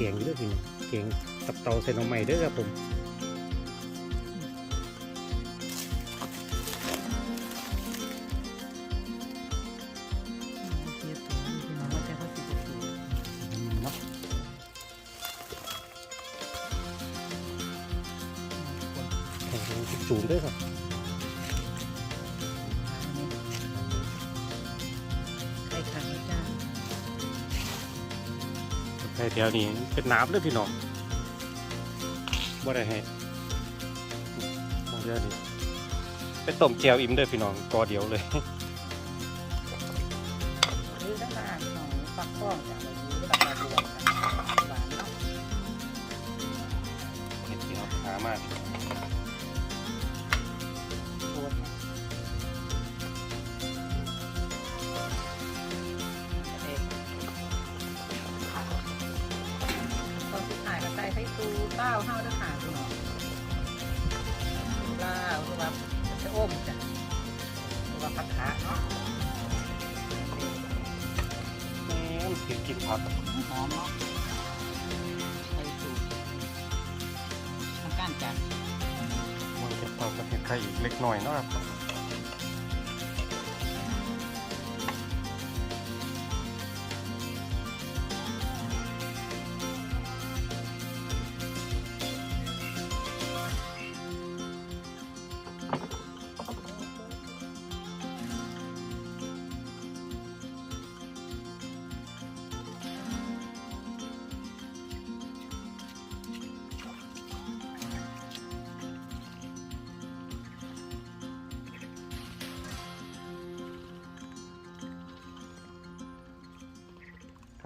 กียงอยู่เด้อพี่น้องเกียงกับเตาใส่หน้ำใหม่เด้อครับผม แถวนี้เป็นน้ำเลยพี่น้องบ่ได้ให้บ่เดี๋ยวนี้เป็นต้มแจวอิ่มเลยพี่น้องกอเดียวเลย ผักขาเนาะแม่นกินกินผักหอมเนาะใส่สูตรทำการจัดมันเป็นผักกับเห็ดไข่อีกเล็กน้อยเนาะครับ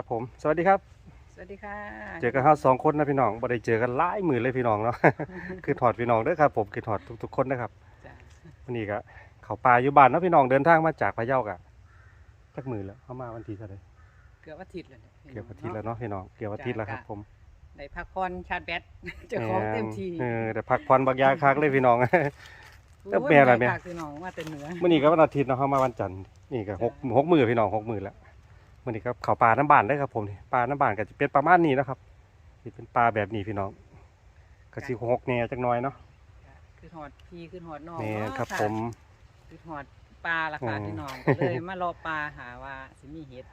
ครับผม สวัสดีครับ สวัสดีค่ะ เจอกันครับสองคนนะพี่น้องบ่ได้เจอกันหลายหมื่นเลยพี่น้องเนาะ คือถอดพี่น้องเด้อครับผมคือถอดทุกๆคนนะครับจ้ะวันนี้ก็เขาป่าอยู่บ้านเนาะพี่น้องเดินทางมาจากพะเยากะจักมือแล้วเข้ามาวันที่เท่าไหร่เกือบอาทิตย์แล้วนี่ยเกือบอาทิตย์แล้วเนาะพี่น้องเกือบอาทิตย์แล้วครับผมได้พักผ่อนชาร์จแบตเจะของเต็มที่เออแต่พักผ่อนบางอยางคักเลยพี่น้องโอ้ยแล้วแม่ล่ะแม่ฝากคือน้องมาแต่เหนือมื่อนี้ก็วันอาทิตย์เนาะเข้ามาวันจันทร์นี่ก็หกหกมือพี่น้องหกมือแล้ว มื่อนี้ก็เขาปลาน้ำบานได้อครับผมนี่ปลาน้ำบานก็จะเป็นประมาณนี้นะครับที่เป็นปลาแบบนี้พี่น้องก็สิหกแหน่จักหน่อยเนาะคือหอดพี่คือหอดน้องแม่เนาะครับะผมคือหอดปลาราคาอืมพี่น้องก็เลยมารอปลาหาว่าสิมีเห็ด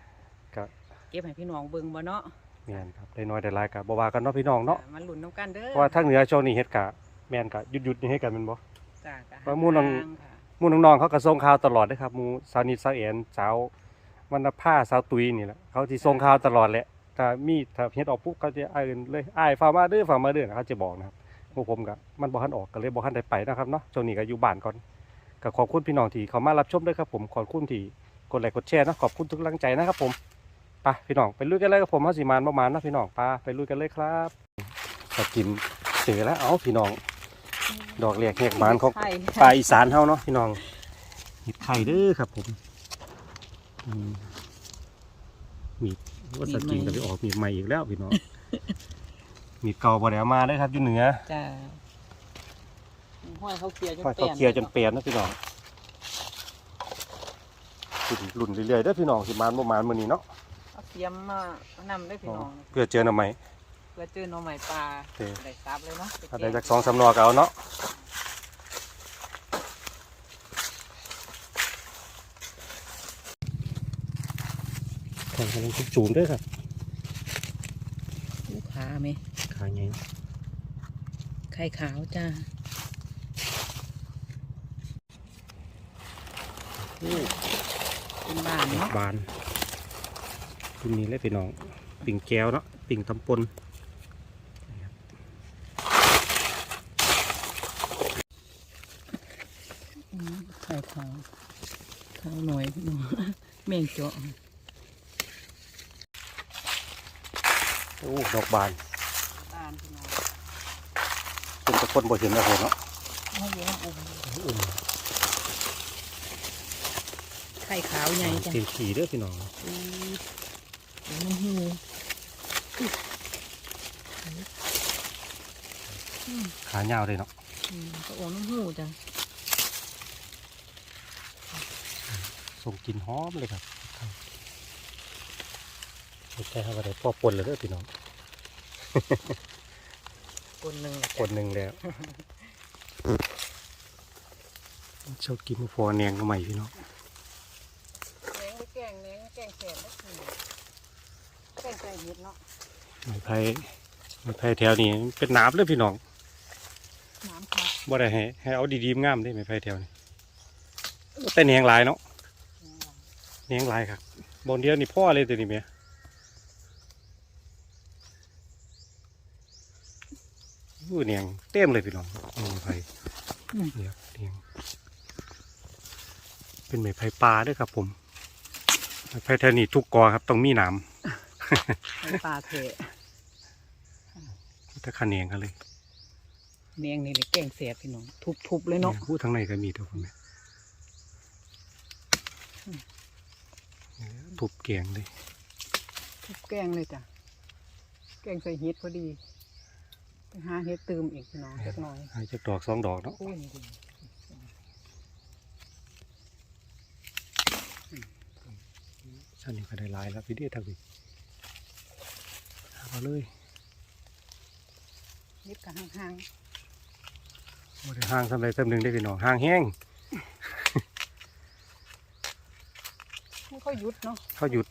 ก็เก็บให้พี่น้องเบิ่งบ่เนาะแม่นครับได้น้อยได้หลายก็บ่ว่ากันเนาะพี่น้องเนาะมาลุ้นน้ำกันเด้อเพราะว่าทางเหนือช่วงนี้เฮ็ดกะแม่นกะหยุดๆนี่ให้กันแม่นบ่จ้ะจ้ะว่าหมู่น้องทค่ะหมู่น้องๆเขาก็ส่งข่าวตลอดเด้อครับหมู่สาวนิดสาวแอนสาว วรรณภาสาวตุยนี่แหละเขาสิส่งข่าวตลอดแหละถ้ามีถ้าเฮ็ดออกปุ๊บเขาจะเอิ้นเลยอ้ายฝากมาเด้อฝากมาเด้อเขาจะบอกนะครับพวกผมก็มันบ่ทันออกก็เลยบ่ทันได้ไปนะครับเนาะช่วงนี้ก็อยู่บ้านก่อนก็ขอบคุณพี่น้องที่เข้ามารับชมด้วยครับผมขอบคุณที่กดไลค์กดแชร์นะขอบคุณทุกกำลังใจนะครับผมไปพี่น้องไปลุยกันเลยกับผมเฮาสิมานบ่มานนะพี่น้องไปไปลุยกันเลยครับก็กินเจอแล้วเอ้าพี่น้อง ดอกเรียกเรียกบานของไข่ปลาอีสานเฮาเนาะพี่น้องเห็ดไข่เด้อครับผมอื มมีดว่าสกินก็ไปออกมีดใหม่อีกแล้วพี่น้องมีดเก่าบ่ได้เอามาเลยครับอยู่เหนือจ้ะห้อยเขาเคลียร์จนค่อยเปลี่เขายนเคลียร์จนเปลี่ยนนะพี่น้องรุ่นรุ่นเรื่อยๆเด้อพี่น้องสิมานบ่มานมื้อนี้เนาะเอาเตรียมมานำได้พี่น้องเพื่อเจอหน่อไม้เพื่อเจอหน่อไม้ปลาโอเคได้ซับเลยเนาะถ้าได้จากสองสามนอก็เอาเนาะแข่ง กันทุกจูนด้อครับลูกค้าไหมขาไงไข่ขาวจ้าอู้เป็นบานเนาะบานรุ่นนี้เลยพี่น้อง ปิ่งแก้วเนาะ ปิ่งตำปนไข่ขาวขาวหน่อยพี่น้องแมงเจาะ โอ้ ดอกบานบ้านพี่น้องเป็นตะคนบ่เห็นแล้วเนาะไม่เลี้ยงอุ้มอุ่นไข่ขาวใหญ่จ้ะเต็มขี่เด้อพี่น้องอือเดี๋ยวมันหิวขายาวเลยเนาะอืมก็อ้วนมันหิวจ้ะส่งกลิ่นหอมเลยครับไม่ใช่ครับอะไรพ่อปนเลยเด้อพี่น้อง คนหนึ่งคนหนึ่งแล้วชอบกินฟอแนงก็ใหม่พี่น้องแหนงไม่แกงแหนงไม่แกงแสบแล้วคือแกงใส่เห็ดเนาะไม้ไผ่ไม้ไผ่แถวนี้เป็นหนาบเลยพี่น้องน้ำค่ะบ่ได้ให้ให้เอาดีๆงามได้ไม้ไผ่แถวนี้แต่แหนงหลายเนาะแหนงหลายครับบนเดียวนี่พ่อเลยตัวนี้เมีย อู้แหนงเต็มเลยพี่น้องไม้ไผ่เนี่ยแหนงเป็นไม้ไผ่ปลาด้วยครับ ผมไม้ไผ่แถวนี้ทุกกอครับต้องมีหนามให้ปลาเถะถ้าขันแหนงกันเลยแหนงนี่เลยแกงแสบพี่น้องทุบๆเลยเนาะพูดทางในก็มีตัวผมเนี่ยทุบเกียงเลยทุบแกงเลยจ้ะแกงใส่เห็ดพอดี ไปหาเห็ดตืมอีกพี่น้องเล็กน้อยให้จะดอกสองดอกเนาะอุ้ยดีชั้นนี้ก็ได้หลายแล้วพี่เดียทางนี้เอาเลยเห็ดกับห่างบ่ได้ห่างสำหรับสำหนึ่งได้พี่น้องห่างแห้งๆมันก็หยุดเนาะเขาหยุด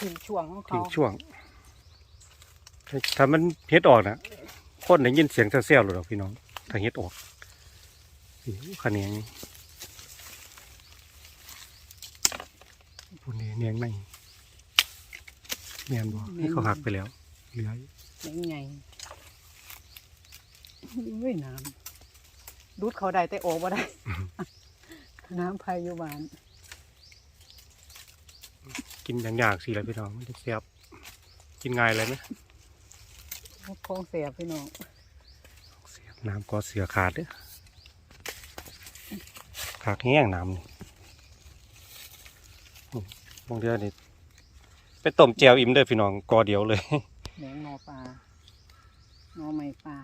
ถึงช่วงของทิ้เขางช่วงถ้ามันเฮ็ดออกนะ คนได้ยินเสียงเซี่ยวๆหรอกพี่น้องถ้าเฮ็ดออกนี่ขันแหนงนี่ปุ่นนี่แหนงในแมนบ่นี่เขาหักไปแล้วเหลือยังไงเฮ้ยน้ำดูดเขาได้แต่โอบ่ได้ น้ำพายุบานกินอย่างยากสิแหละพี่น้องมันจะเสียบกินง่ายเลยไหม คงเสียพี่น้องเสียบน้ำก็เสือขาดเด้อขาดแห้งน้ำนี่อืมบางเดือนนี่ไปต้มแจวอิ่มเด้อพี่น้องกอเดียวเลยแหนงนอปลา นอไม้ปลา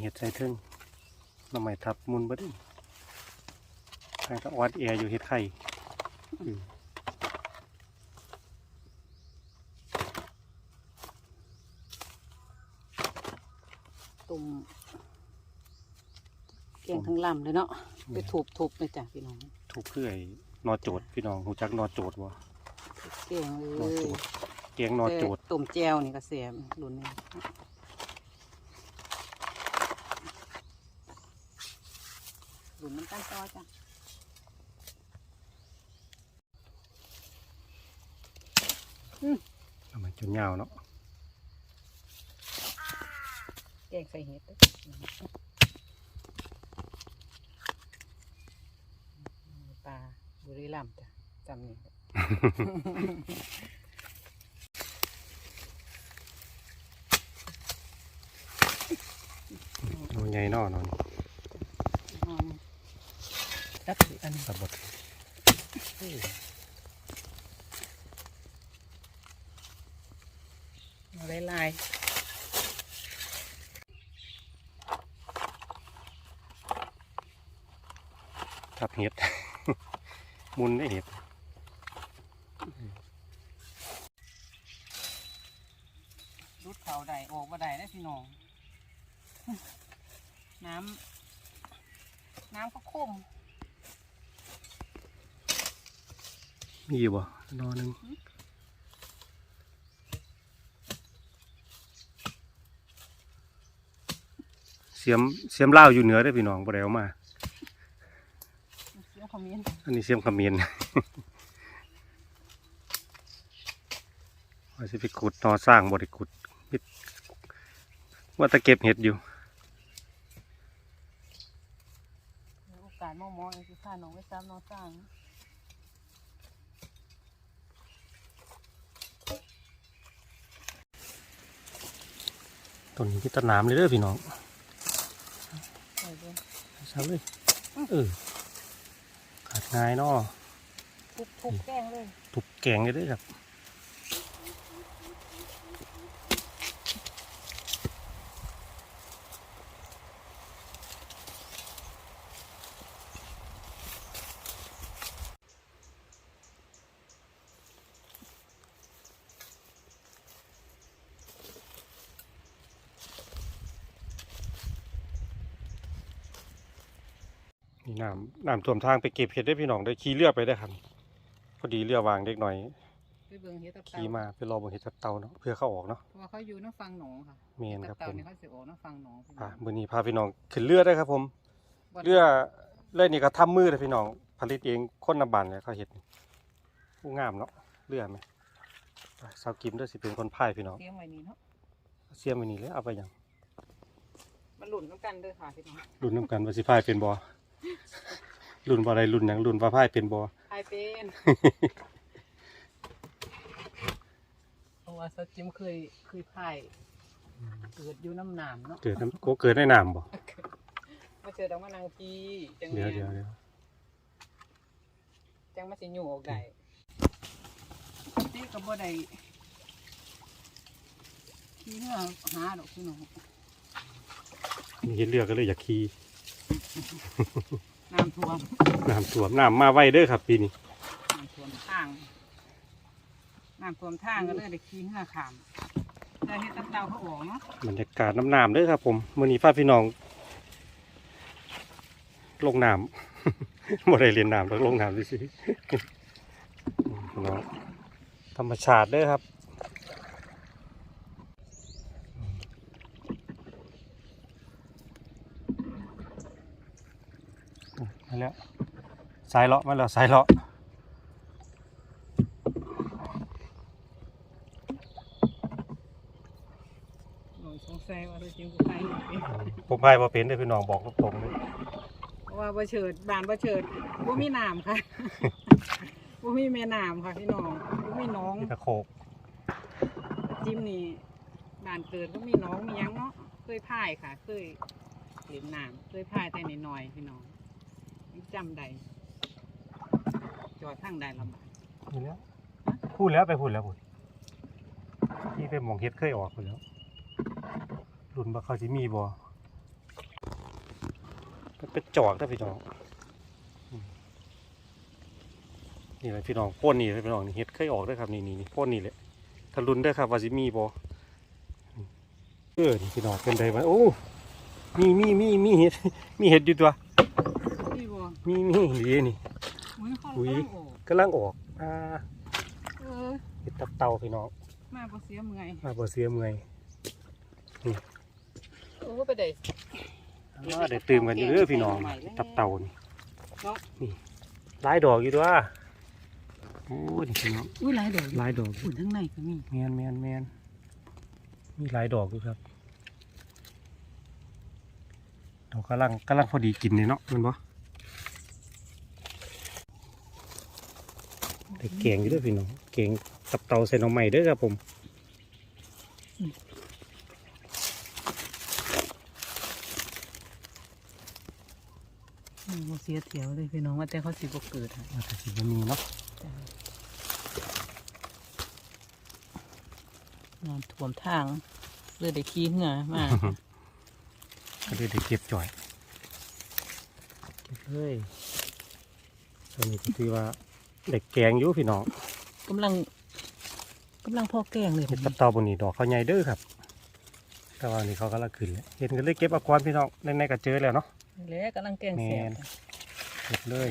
เห็ดใส่ถึงหน้ำใหม่ทับมุนบ่ได้ ทางตะออดแอร์อยู่เห็ดไข่อืมตุ่มแกงทั้งลำเลยเนาะไปถูบถูบเลยจ้ะพี่น้องถูกเพื่อไอ้นอโจดพี่น้องหูจักนอโจดบ่แกงเลนอโจยดเกียงนอโจดแต่ตุ่มแจวนี่ก็เสียรุ่นนี้รุ่นมันกันต่อจ้ะ ทำไมจนยาวเนาะแกงใส่เห็ดเด้อปลาบุรีรัมย์จ้ะจำนี่นอใหญ่เนอนอนอืมจับสิอันนี้สะบด เอาลายทับเห็ด มุนได้เห็ดๆรุดเขาได้ออกมาได้นะพี่น้อง น้ำ น้ำก็คมมีอยู่บ่นอหนึง สียมเสียมเล่าวอยู่เหนือได้อพี่น้องบ่ได้เอามา เสียงคอมเมนต์อันนี้เสียมขมิ้น ว่าจะไปขุดนอสร้างบริขุดมิดว่าตะเก็บเห็ดอยู่โอกาสมองมองๆคือข้าน้องไว้ซ้ำน้องสร้างต้นนี้ที่ต้นน้ำเลยเด้อพี่น้อง ใส่ด้วยใช่เลยเออขาดง่ายเนาะทุบทุบแกงเลยทุบแกงเลยเด้อครับ นี่น้ำน้ำท่วมทางไปเก็บเห็ดได้อพี่น้องได้ขี่เรือไปได้อครับพอดีเรือวางเด็กหน่อยไปเบิ่งเฮ็ดตับเต่าขี่มาไปรอเบนเห็ดตับเตาเนาะเพื่อเข้าออกเนาะเพราะว่าเขาอยู่น้ำฟังหนองค่ะเมนครับตับผเต่าม เนี่ยเขาสิออกน้ำฟังหนองพี่น้อะองมื้อนี้พาพี่น้องขึ้นเรือได้อครับผม บ่ได้เรือเรือนี่ก็ทำมือเลยพี่น้อง ผลิตเองคนนำบันเลยเขาเห็ดผู้งามเนาะเรือไหมไปสาวกิมเด้วยสิเป็นคนพายพี่น้องเตรียมไว้นี่เนาะเสียมไว้นี่เลยเอาไปหยังมันหลุ่นน้ำกันเด้อค่ะพี่น้องรุ่นน้ำกันว่าสิพายเป็นบ่ รุ่นบ่อะไรรุ่นหยังรุ่นว่าพายเป็นบ่พายเป็นเพราะว่าสจิมเคยเคยพายเกิดอยู่น้ำหนามเนาะเกิดน้ำโกเกิดในน้ำบ่มาเจอดอกมะนางพีจังเดี๋ยวแม่เดี๋ยวเดี๋ยวจังมาสิอยู่ออกได้ตีกับบ่ได้ขี้เหือหาดอกพี่น้องนี่เห็นเรือก็เลยอยากขี่ น้ำท่วมน้ำท่วมน้ำมาไวเด้อครับ ปีนี้น้ำท่วมทางน้ำท่วมทางก็เลยได้ขี้เหือขามได้เฮ็ดตับเต่าเขาออกเนาะบรรยากาศน้ำน้ำเด้อครับ ผมมื้อนี้พาพี่น้อง ลงน้ำบ่ได้เรียนน้ำต้องลงน้ำซื่อๆพี่น้องธรรมชาติเด้อครับ มาแล้วสายเลาะมาแล้วสายเลาะหนูสงสัยว่าตัวจริงกูไปอยู่เป็นผมพายบ่เป็นเด้อพี่น้องบอกตรงๆเลยเพราะว่าบ่เฉิดบ้านบ่เฉิดบ่มีน้ำค่ะบ่มีแม่น้ำค่ะพี่น้องบ่มีหน้องมีตะโขกจิ้มนี่บ้านเกิดบ่มีหน้องมีหยังเนาะเคยพายค่ะ เคยเล่นน้ำเคยพายแต่น้อยๆพี่น้องยัง จำได้จอดทางใดลำบากนี่แล้วพูดแล้วไปพูดแล้วพูดที่ไปหมองเฮ็ดเคยออกพูดแล้วรุ่นบ่เขาสิมีบ่มันเป็นจอกนะพี่น้องอืมนี่แหละพี่น้องพ่นนี่เลยพี่น้องนี่เฮ็ดเคยออกเด้วยครับนี่นี่นี่พ่นนี่แหละถ้ารุ่นได้อครับว่าสิมีบ่อืมเออนี่พี่น้องเป็นไดวะโอ้มีมีมีมีเห็ดมีเห็ดอยู่ตัวพี่บ่ มีมีดีนี่อุ้ยเขาอุ๊ยกำลังออกกำลังออกอ่าเออเห็ดตับเต่าพี่น้องมาบ่เสียเมื่อยมาบ่เสียเมื่อยเออไปได้อ่าได้ตื่มกันอยู่เด้อพี่น้องตับเต่านี่เนาะนี่หลายดอกอยู่ด้วยโอ้นี่พี่น้องอุ้ยหลายดอกหลายดอกอุ่นทั้งในก็มีแมนแมนแมนมีหลายดอกอยู่ครับดอกกำลังกำลังพอดีกินเลยเนาะแมันบ่ได้ แกงอยู่เด้วยพี่น้องแกงตับเต่าใส่หน่อไม้เด้อครับผมอืมบ่เสียเถียวเลยพี่น้องว่าแต่เขาสิบ่เกิดค่ะอาจจะสิบ่มีเนาะน้ำท่วมทางเลยได้ขี้เหงื่อมาก็เลยได้เก็บจ่อยเก็บเลยตอนนี้ก็ถือว่า ได้แกงอยู่พี่น้องกำลังกำลังพอแกงเลยเห็ดตับเต่าบนนี้ดอกเขาใหญ่เด้อครับ แต่ว่านี่เขากำลังขึ้นแล้วเห็นกันเลยเก็บเอากวนพี่น้องในในๆก็เจอแล้วเนาะนี่แหละกำลังแกงเสียบแม่นเก็บเลย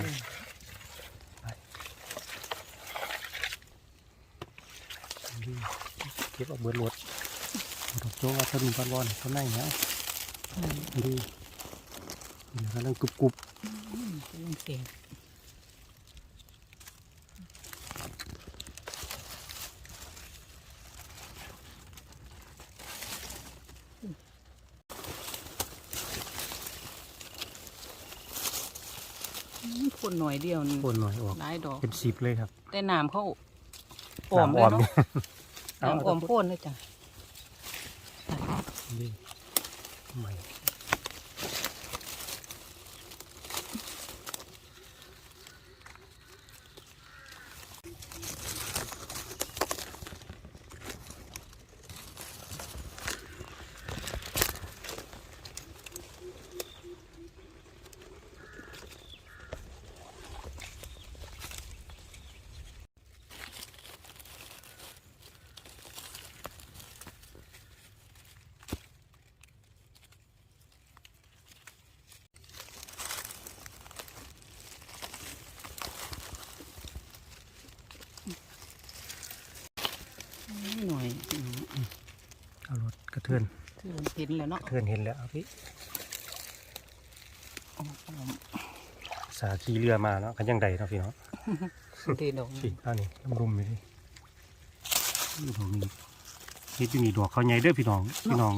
ไปเก็บเอาเบิดรถดอกโจ้ว่าต้นปันวอนต้นไหนเนาะอืมดีนี่กำลังกรุบกรุบอืมกำลังเสียบอืม คนหน่อยเดียวนี่ๆโอนหน่อยออก หลายดอก เป็นสิบเลยครับ แต่น้ำเขาออมเลยน้ำเนาะเอาน้ำออมโพ่นเลยจ้ะ นี่ใหม่ เทือนถือเห็นแล้วเนาะเทือนเห็นแล้วเอาพี่โอ้โหสาขี่เรือมาเนาะกันยังใดเนาะพี่เนาะดีดอกพี่อันนี้ลำรุมไปดินี่ผมมีเฮ็ดอยู่นี่ดอกเขาใหญ่เด้อพี่น้องพี่น้อง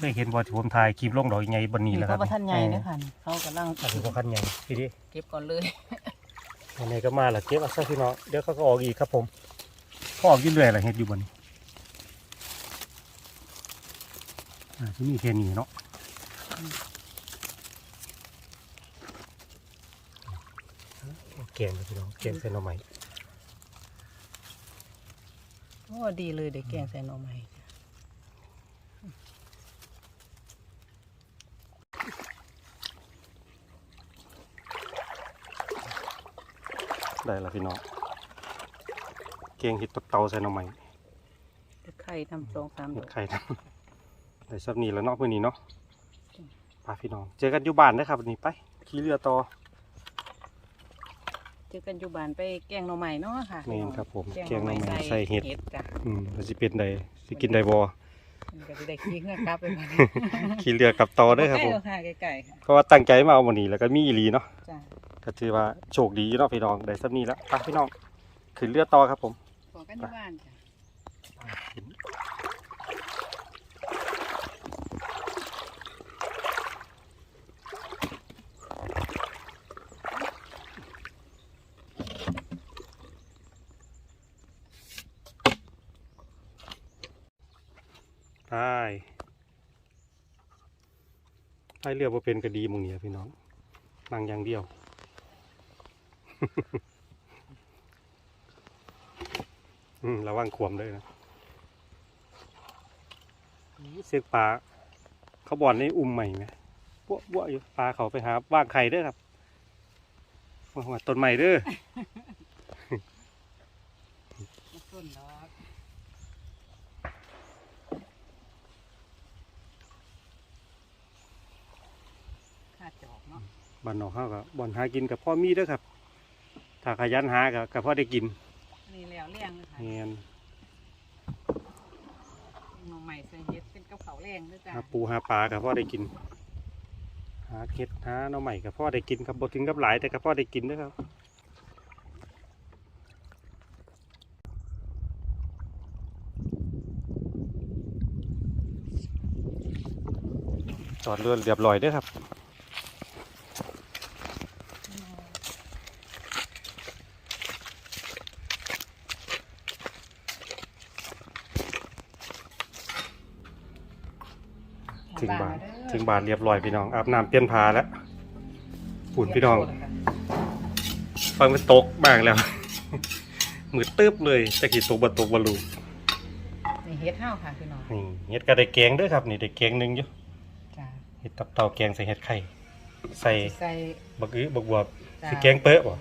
ได้เห็นบ่ที่ผมถ่ายคลิปลงดอกใหญ่บนนี้นี่แล้วคเขารับประทันใหญ่เด้อค่ะนี่เขากำลังอันนี้ก็คันใหญ่พี่ดิเก็บก่อนเลยอันนี้ก็มาและเก็บเอาซะพี่น้องเดี๋ยวเขาก็ออกอีกครับผมเขาออกอยื่เรื่อยละเฮ็ดอยู่บนนี้ อ่าที่นี่แค่นี้เนาะแกงเลยพี่น้องแกงใส่หน่อไม้โอ้ดีเลยเด็กแกงใส่หน่อไม้จ้ะได้ละพี่น้องแกงเห็ดตับเตาใส่หน่อไม้เด็กไข่ทำสองสามดเห็อดกไข่นะ ได้สับนี้แล้วเนาะเมื่อนี้เนาะไปพี่น้อง เจอกันอยู่บ้านนะครับวันนี้ไป ขี่เรือต่อ เจอกันอยู่บ้านไปแกงหน่อไม้เนาะค่ะแม่นครับผมแกงแกหงน่อหน่อไม้ไม้ใส่ใส่เห็ด จ้ะอืมแล้วสิเป็นใดสิกินได้บ่มันก็จะได้ขี้เงือกกลับไปบ้านขี่เรือกลับต่อเด้อครับผม ใกล้ๆค่ะใกล้ๆค่ะเพราะว่าตั้งใจมาเอาวันนี้แล้วก็มีอีหลีเนาะ จ้ะก็ถือว่าโชคดีเนาะพี่น้องได้สับนี้แล้วไปพี่น้อง ขึ้นเรือต่อครับผม ขอกันอยู่บ้านจ้ะ ไปไปเรือบ่าเป็นก็ดีมึงเนี่ยพี่น้องนั่งอย่างเดียว อืมระวังขวมด้วยนะเสียงปลาเขาบ่อนในอุ้มใหม่ไหมบวบัวอยู่ปลาเขาไปหาว่างไข่ด้อครับว่าต้นใหม่ด้อมาต้นดอกข้าจอกเนาะ บ้านนอกเขาก็บ่อนหากินกับพ่อมีเด้อครับ ถ้าขยันหากับกับพ่อได้กินนี่แล้วเลี้ยงเลยค่ะเนียนหน่อไม้ใส่เห็ดเป็นกับเขาวแรงด้วยจ้ะหาปูหาปลากับพ่อได้กิน หาเห็ดหาหน่อใหม่กับพ่อได้กินครับบ่ถึงกับหลายแต่กับพ่อได้กินเด้อครับจอดเรือเรียบร้อยเด้อครับ ถึงบ้าน ถึงบ้านเรียบร้อยพี่น้องอาบน้ำเปลี่ยนผ้าแล้วฝุ่นพี่น้องฟังเป็นตกบ้างแล้วมือตึ๊บเลยจะกี่ตกบตกบลูนี่เฮ็ดห้าวค่ะพี่น้องนี่เห็ดก็ได้แกงเด้วยครับ นี่ได้แกงหนึงอยู่จ้ะเห็ดตับเต่าแกงใส่เห็ดไข่ใส่สิใส่บักอื้อบักบวบจ้ะสิแกงเป๊ะบ่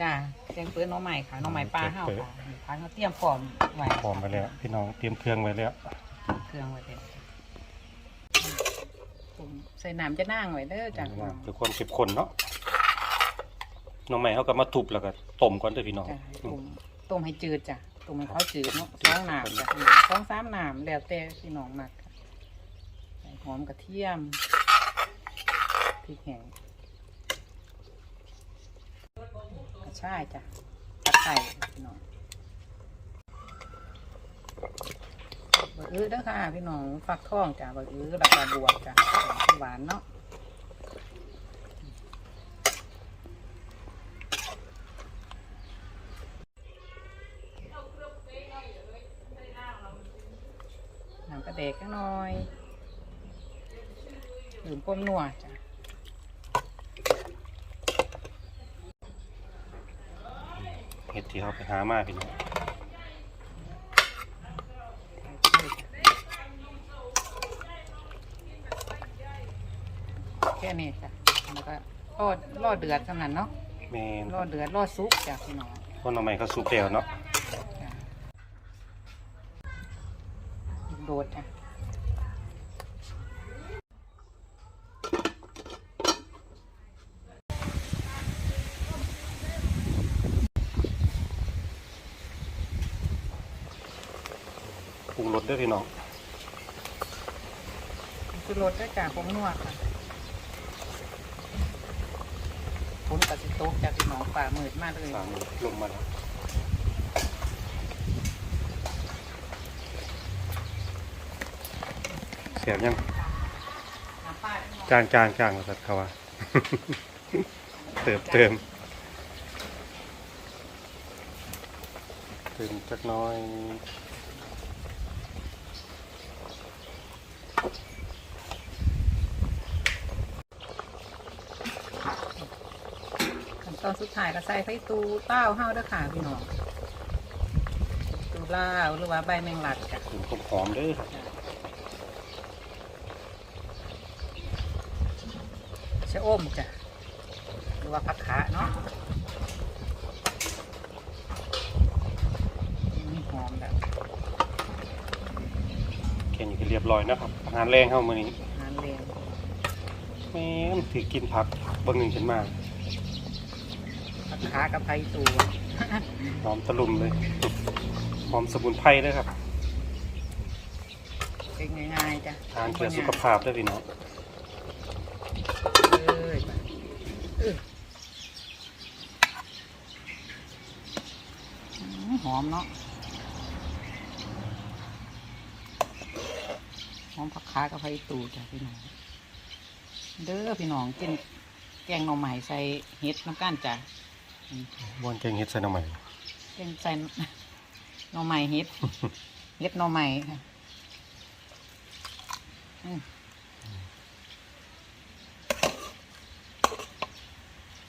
จ้ะแกงเปื้อนหน้องใหม่ค่ะหน้องใหม่ปลาห้าวแกงเปื้อนค่ะนี่พันเขาเตรียมพร้อมไว้พร้อมไปแล้วพี่น้องเตรียมเครื่องไว้แล้วเครื่องไว้เด็ดผมใส่น้ำจะนั่งไว้เด้อจ้ะพี่น้องเพื่อความเข้มข้นเนาะน้องใหม่เขาก็มาทุบแล้วก็ต้มก่อนเด้อพี่น้องจ้ะผมต้มให้จืดจ้ะต้มให้เขาจืดเนาะสองน้ำจ้ะสองสามน้ำแล้วแต่พี่น้องมักค่ะใส่หอมกระเทียมพริกแห้งกระชายจ้ะตะไคร้พี่น้องบะ อื้อเด้อค่ะ พี่น้องฟักทองจ้ะบะอื้อแล้วก็บวบจ้ะหวานเนาะน้ำกระเดกจักหน่อยหรือก้มหนัวจ้ะเห็ดที่เขาไปหามาพี่น้อง แค่นี้จ้ะแล้วก็รอดรอดเดือดเท่านั้นเนาะแม่นรอดเดือดรอดซุปจ้ะพี่น้องคนน้องใหม่เขาสุกแล้วเนาะจ้ะโดดจ้ะปรุงรสเด้อพี่น้องคือรสด้วยจ้าผงนัวค่ะ ฝนกับสิโต๊กจากพี่น้องป่ามืดมากเลยสามลงมาแล้วเสียบยังน้ำป้าพี่น้องจางจางจางสัตว์เขาว่าเติมเติมเติมจักหน้อย ขั้นตอนสุดท้าย ก็ใส่ไฟตูเต้าเฮาเด้อค่ะพี่น้องตูเล่าวหรือว่าใบแมงลัดจ้ะถึงหอมๆเด้อครับชะอมจ้ะหรือว่าผักขาเนาะนี่หอมแบบแค่นี้ก็เรียบร้อยนะครับอาหารแรงเข้ามานี้นานเลงแม่มถือกินผักบนหนึ่งขึ้นมาผัก ขากับไผ่ตูหอมตะลุมเลยหอมสมุนไพรเลยครับเป็นง่ายๆจ้ะทานเพื่อสุขภาพด้วยพี่น้องเอ้ยเอออืมหอมเนาะหอมผักขากับไผ่ตูจ้ะพี่น้องเด้อพี่น้องกินแกงหน่อไม้ใส่เห็ดน้ำก้านจ้ะ บ้วนแกงเฮ็ดใส่หน่อไม้แกงใส่หน่อไม้เห็ดเห็ดหน่อไม้ค่ะอืม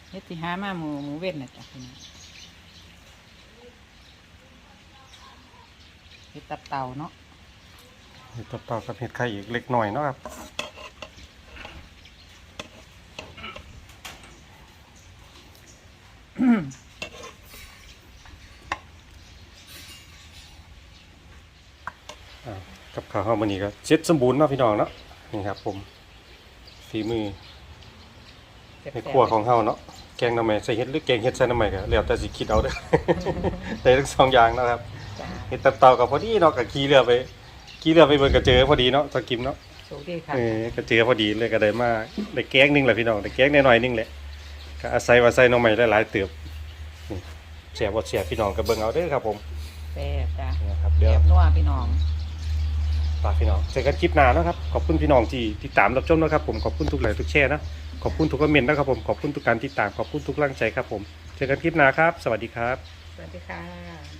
เฮ็ดที่หามาหมูหมูเว้นน่ะจ้ะพี่น้องเฮ็ดตับเต่าเนาะเห็ดตับเต่ากับเห็ดไข่อีกเล็กหน่อยเนาะครับ กับข้าวข้าวมันนี้ก็เช็ดสมบูรณ์เนาะพี่น้องเนาะนี่ครับ ผมฝีมือแซ่บๆในครัวของเฮาเนาะแกงหน่อไม้ใส่เห็ดหรือแกงเห็ดใส่หน่อไม้ก็แล้วแต่สิคิดเอาเด้อได้ทั้งสองอย่างเนาะครับจ้ะเห็ดตับเต่ากับพอดีเนาะกับขี่เรือไปขี่เรือไปเบิ่งก็เจอพอดีเนาะสกิมเนาะโชคดีค่ะเออก็เจอพอดีเลยก็ได้มาได้แกงหนึงแหละพี่น้องได้แกงน้อยๆหนึงแหละก็อาศัยว่าใส่หน่อไม้หลายๆเติบนี่เสียบ่เสียพี่น้องก็เบิ่งเอาเด้อครับ ผมแซ่บจ้ะนะครับแซ่เดี๋ยวบนัวพี่น้อง ฝากพี่น้องเจอกันคลิปหน้านะครับ ขอบคุณพี่น้องที่ติดตามรับชมนะครับ ผมขอบคุณทุกไลค์ทุกแชร์นะขอบคุณทุกคอมเมนต์นะครับผมขอบคุณทุกการติดตามขอบคุณทุกกำลังใจครับผมเจอกันคลิปหน้าครับ สวัสดีครับ สวัสดีค่ะ